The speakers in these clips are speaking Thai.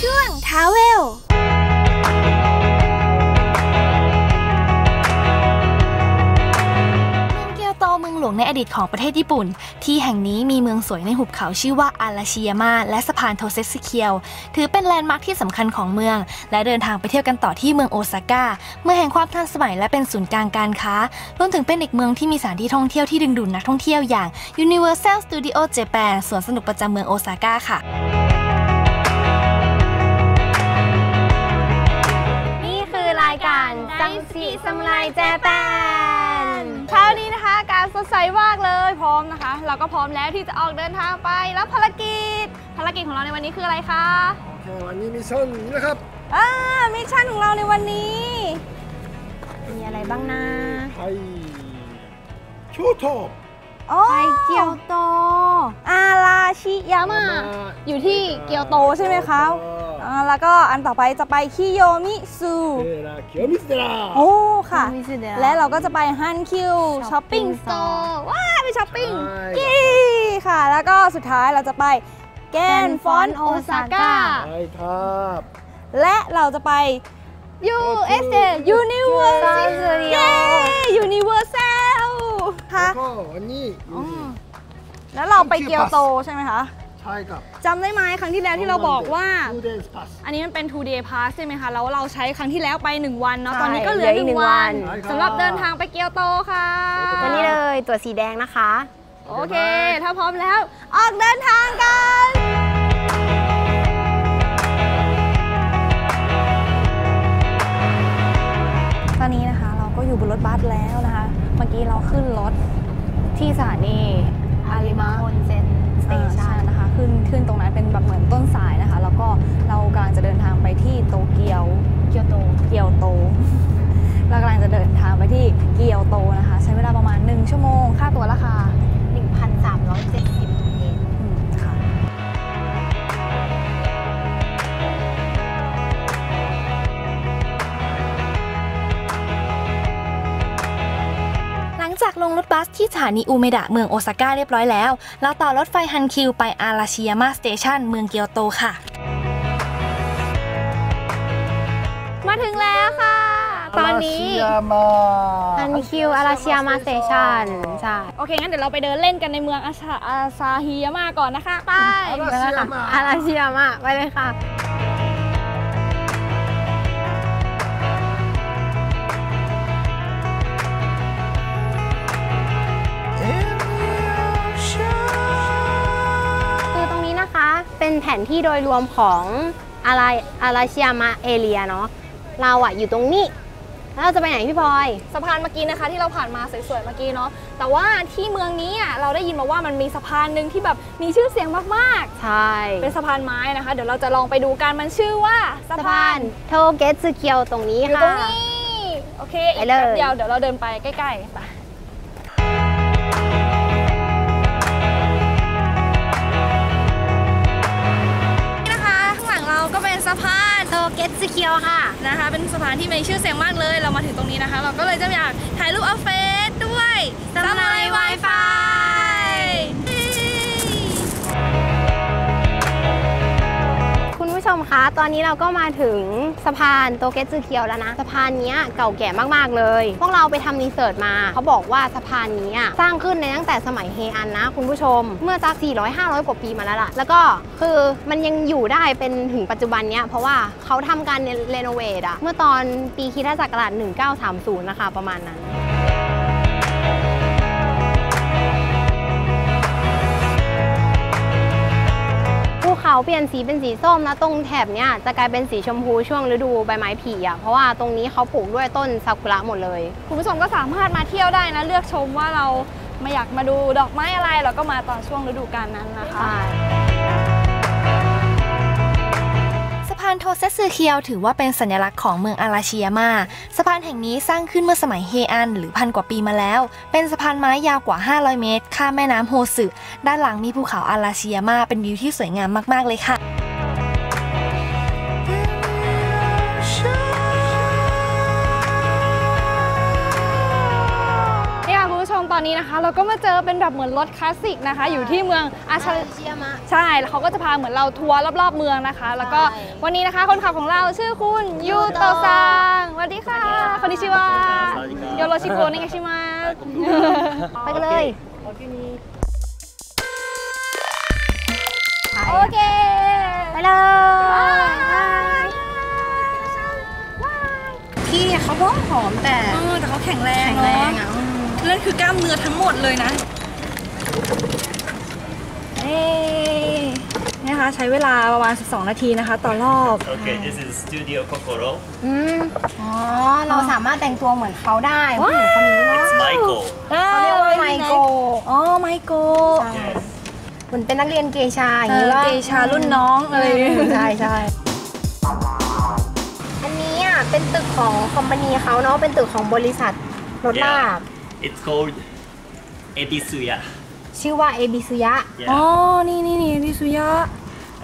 ช่วงท้าเวลเกียวโตเมืองหลวงในอดีตของประเทศญี่ปุ่น ที่แห่งนี้มีเมืองสวยในหุบเขาชื่อว่าอาราชิยามาและสะพานโทเซสึเคียว ถือเป็นแลนด์มาร์คที่สำคัญของเมือง และเดินทางไปเที่ยวกันต่อที่เมืองโอซาก้า เมืองแห่งความทันสมัยและเป็นศูนย์กลางการค้ารวมถึงเป็นอีกเมืองที่มีสถานที่ท่องเที่ยวที่ดึงดูดนักท่องเที่ยวอย่าง Universal Studio Japan สวนสนุกประจำเมืองโอซาก้าค่ะ การจังสีสมุไรแจแปนเช้านี้นะคะอากาศสดใสมากเลยพร้อมนะคะ เราก็พร้อมแล้วที่จะออกเดินทางไปรับภารกิจ ภารกิจของเราในวันนี้คืออะไรคะโอเควันนี้มิชชั่นนะครับอ่ามิชชั่นของเราในวันนี้ มีอะไรบ้างนะไปโชโตโอ้ไปเกียวโต อาราชิยามาอยู่ที่เกียวโตใช่ไหมคะ อ่าแล้วก็อันต่อไปจะไปคิโยมิซูเดราเกียวมิสเดราโอ้ค่ะมิสเดะและเราก็จะไปฮันคิวช้อปปิ้ง Shopping สโตร์ Store ว้าไปช้อปปิ้งใช่เย้ค่ะ แล้วก็สุดท้ายเราจะไปแกนฟอนโอซาก้าใช่ครับและเราจะไป USA Universal Studio เย้ Universal ค่ะแล้วก็วันนี้อยู่ที่แล้วเราไปเกียวโตใช่ไหมคะ ใช่ครับจำได้ไหมครั้งที่แล้วที่เราบอกว่า two days pass อันนี้มันเป็น two day pass ใช่ไหมคะ แล้วเราใช้ครั้งที่แล้วไป 1 วันเนาะใช่ตอนนี้ก็เหลือเหลืออีกหนึ่1งวันใช่ครับสำหรับเดินทางไปเกียวโตค่ะตัวนี้เลยตัวสีแดงนะคะ โอเค ถ้าพร้อมแล้ว ออกเดินทางกันตอนนี้นะคะเราก็อยู่บนรถบัสแล้วนะคะ เมื่อกี้เราขึ้นรถที่สถานีอาริมาโอนเซนสเตอ่าชัใช่นนะคะ ขึ้นขึ้นตรงนั้นเป็นแบบเหมือนต้นสายนะคะ แล้วก็เรากำลังจะเดินทางไปที่โตเกียวเกียวโตเกียวโตเรากำลังจะเดินทางไปที่ สที่สถานีอูเมดะเมืองโอซาก้าเรียบร้อยแล้ว เราต่อรถไฟฮันคิวไปอาราชิยามาสเตชันเมืองเกียวโตค่ะ มาถึงแล้วค่ะ ตอนนี้อาราชิยามาฮันคิวอาราชิยามาสเตชันใช่ โอเค งั้นเดี๋ยวเราไปเดินเล่นกันในเมืองอาซาอาซาฮิยามาก่อนนะคะ ไปอาราชิยามาอาราชิยามาไปเลยค่ะ เป็นแผนที่โดยรวมของอาราอาราชิยามาเอเรียเนาะเราอะอยู่ตรงนี้ แล้วเราจะไปไหนพี่พลอย สะพานเมื่อกี้นะคะที่เราผ่านมาสวยๆเมื่อกี้เนาะแต่ว่าที่เมืองนี้อะเราได้ยินมาว่ามันมีสะพานหนึ่งที่แบบมีชื่อเสียงมากใช่ๆ เป็นสะพานไม้นะคะ เดี๋ยวเราจะลองไปดูกันมันชื่อว่าสะสะพาพานนโทเกตสึเกียวตรงนี้อยู่ค่ะตรงนี้โอเคอีไปกเลย แป๊บเดียวเดี๋ยวเราเดินไปใกล้ๆไป สะพานโทเกตสเกียวค่ะนะคะ เป็นสะพานที่มีชื่อเสียงมากเลย เรามาถึงตรงนี้นะคะ เราก็เลยจะอยากถ่ายรูปเอาเฟ ตอนนี้เราก็มาถึงสะพานโตเกตสึเกียวแล้วนะ สะพานนี้เก่าแก่มากๆเลย พวกเราไปทำรีเสิร์ชมา เขาบอกว่าสะพานนี้สร้างขึ้นในตั้งแต่สมัยเฮอันนะ คุณผู้ชม เมื่อสัก 400-500 กว่าปีมาแล้วล่ะ แล้วก็คือมันยังอยู่ได้เป็นถึงปัจจุบันเนี้ย เพราะว่าเขาทำการเรโนเวทอะเมื่อตอนปีคริสตศักราช1930 นะคะ ประมาณนั้นาเปลี่ยนสีเป็นสีส้มนะตรงแถบเนี้ยจะกลายเป็นสีชมพูช่วงฤดูใบไม้ผลิอะเพราะว่าตรงนี้เขาปลูกด้วยต้นซากุระหมดเลย คุณผู้ชมก็สามารถมาเที่ยวได้นะ เลือกชมว่าเรามาอยากมาดูดอกไม้อะไรเราก็มาตอนช่วงฤดูกาลนั้นนะคะ พานโทเซสึเคียวถือว่าเป็นสัญลักษณ์ของเมืองอาราชิยามาสะพานแห่งนี้สร้างขึ้นเมื่อสมัยเฮอันหรือพันกว่าปีมาแล้ว เป็นสะพานไม้ยาวกว่า 500 เมตร ข้ามแม่น้ำโฮสึด้านหลังมีภูเขาอาราชิยามาเป็นวิวที่สวยงามมากๆเลยค่ะ ตอนนี้นะคะ เราก็มาเจอเป็นแบบเหมือนรถคลาสสิกนะคะ อยู่ที่เมืองอาชาเชียมะใช่แล้วเขาก็จะพาเหมือนเราทัวร์รอบๆเมืองนะคะ แล้วก็ใช่วันนี้นะคะคนขับของเราชื่อคุณยูโตซังสวัสดีค่ะคนนี้ชื่อว่าสวัสดีครับโยโรชิโกะนี่ไงชิมาไปกันเลยโอเคไปเลยพี่เนี่ยเขาหอมหอมแต่แต่เขาแข็งแรงแข็งแรงอะ นั่นคือกล้ามเนื้อทั้งหมดเลยนะนี่นะคะใช้เวลาประมาณ 12 นาทีนะคะ ต่อรอบ Okay, this is Studio Kokoro. อืมอ๋อ เราสามารถแต่งตัวเหมือนเขาได้ผู้หญิงคนนี้เนาะ It's Michael. เขาเรียกว่าไมโกอ๋อไมโก Yes. เหมือนเป็นนักเรียนเกชาอย่างเอนี้อว่าเกชารุ่นน้องอะไรอย่างเงี้ยใช่ใช่อันนี้อะเป็นตึกของคอมพานีเขาเนาะเป็นตึกของบริษัทรถลาก It's called Ebisuya. ชื่อว่าเอบิซุยะอ๋อ Yeah. นี่นี่นี่ดิสุยะ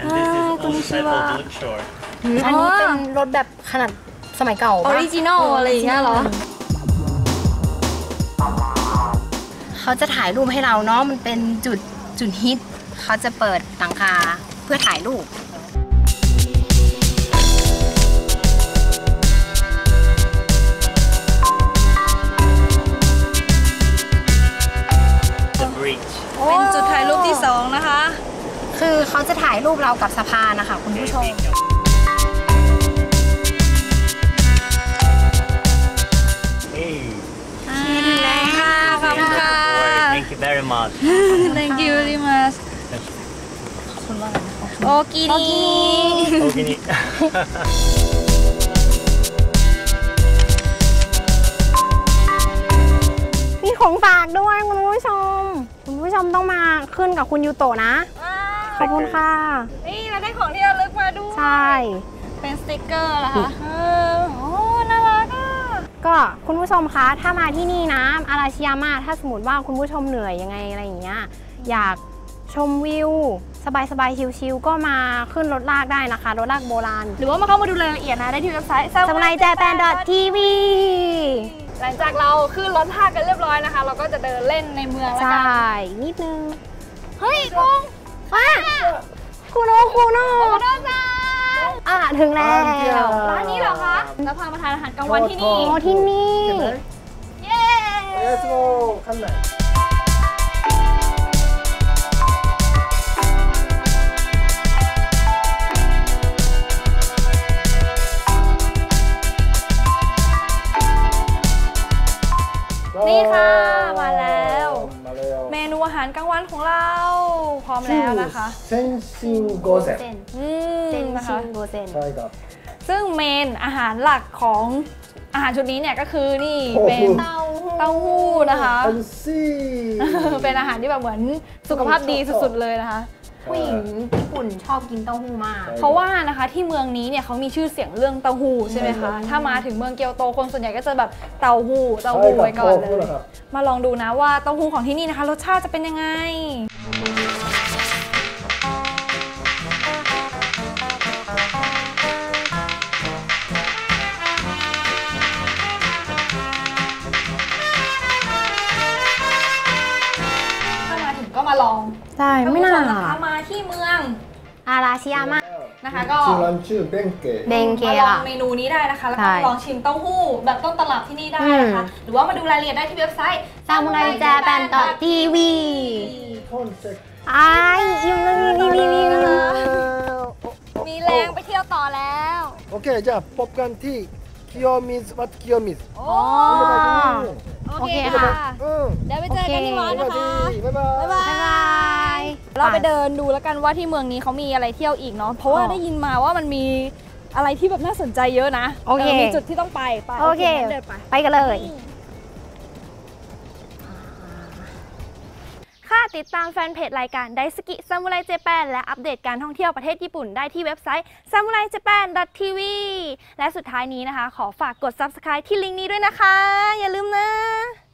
And this Ah, is also type konnichiwa. of luxury. อันนี้เป็นรถแบบขนาดสมัยเก่าออปะริจินอลอะไรอย่างเงี้ยเหรอ เขาจะถ่ายรูปให้เราเนาะมันเป็นจุดจุดฮิต เขาจะเปิดหลังคาเพื่อถ่ายรูป เขาจะถ่ายรูปเรากับสะพานนะคะคุณผู้ชม Hey. ค่ะขอบคุณค่ะ Thank you very much. thank you very much โอกินี Okay. มีของฝากด้วยคุณผู้ชม คุณผู้ชมต้องมาขึ้นกับคุณยูโตะนะ ขอบคุณค่ะ นี่เราได้ของที่ระลึกมาด้วย ใช่ เป็นสติกเกอร์เหรอคะเออโอ้ น่ารักอะ ก็คุณผู้ชมคะ ถ้ามาที่นี่นะอาราชิยามาถ้าสมมติว่าคุณผู้ชมเหนื่อยยังไงอะไรอย่างเงี้ย อยากชมวิว สบายๆ ชิลๆ ก็มาขึ้นรถลากได้นะคะ รถลากโบราณ หรือว่ามาเข้ามาดูรายละเอียดนะได้ที่เว็บไซต์สมุไรแจแปนดอททีวีหลังจากเราขึ้นรถท่ากันเรียบร้อยนะคะ เราก็จะเดินเล่นในเมืองแล้วใชกัน่นิดนึง เฮ้ยกง อะคุณโอคุณโอโอ้โดจังอะถึงแล้วร้านนี้เหรอคะแล้วพามาทานอาหารกลางวันที่นี่โอ้ที่นี่เย้ Let's go ข้างในนี่ นูอาหารกลางวันของเรา พร้อมแล้วนะคะเซนซิงโกเซนเซนอืมเซนนะชิคะงโกเซนใช่ครับซึ่งเมนอาหารหลักของอาหารชุดนี้เนี่ยก็คือนี่โอ้โหเป็นเต้าหู้เต้าหู้นะคะเอ็นซี่เป็นอาหารที่แบบเหมือนสุขภาพดีสุดๆเลยนะคะ ผู้หญิงญี่ปุ่นชอบกินเต้าหู้มาก เพราะว่านะคะที่เมืองนี้เนี่ยเขามีชื่อเสียงเรื่องเต้าหู้ใช่ไหมคะ ถ้ามาถึงเมืองเกียวโตคนส่วนใหญ่ก็จะแบบเต้าหู้เต้าหู้ไว้ก่อนเลย มาลองดูนะว่าเต้าหู้ของที่นี่นะคะรสชาติจะเป็นยังไง ลองใช่ไม่น่าท่ผู้ชนะคะมาที่เมืองอาราชิยามานะคะก็ชื่อร้านชื่อเบงเกะเบงเกมาลอล่ะงเมนูนี้ได้นะคะ แล้วใช่ก็ลองชิมเต้าหู้แบบต้นตลับที่นี่ได้นะคะอืมหรือว่ามาดูรายละเอียดได้ที่เว็บไซต์ซามูไรแจแปนดอททีวีคอนเซ็ปต์ไอ้ยิ้มเลยรีวิวมีแรงไปเที่ยวต่อแล้ว โอเคจะพบกันที่ คิโยมิสวัดคิโยมิสโอ้โอเคค่ะ อืมเดี๋ยวไปเจอกันที่วัดสวันะสดีคะ บ๊ายบาย บ๊ายบายเราไปเดินดูแล้วกันว่าที่เมืองนี้เขามีอะไรเที่ยวอีกเนาะ เพราะว่าได้ยินมาว่ามันมีอะไรที่แบบน่าสนใจเยอะนะโอเคมีจุดที่ต้องไป ไปโอเค งั้นเดินไป ไปกันเลยาติดตามแฟนเพจรายการไดสกิซามูไรเจแปนและอัปเดตการท่องเที่ยวประเทศญี่ปุ่นได้ที่เว็บไซต์ samuraijapan.tv และสุดท้ายนี้นะคะ ขอฝากกด subscribe ที่ลิงก์นี้ด้วยนะคะ อย่าลืมนะ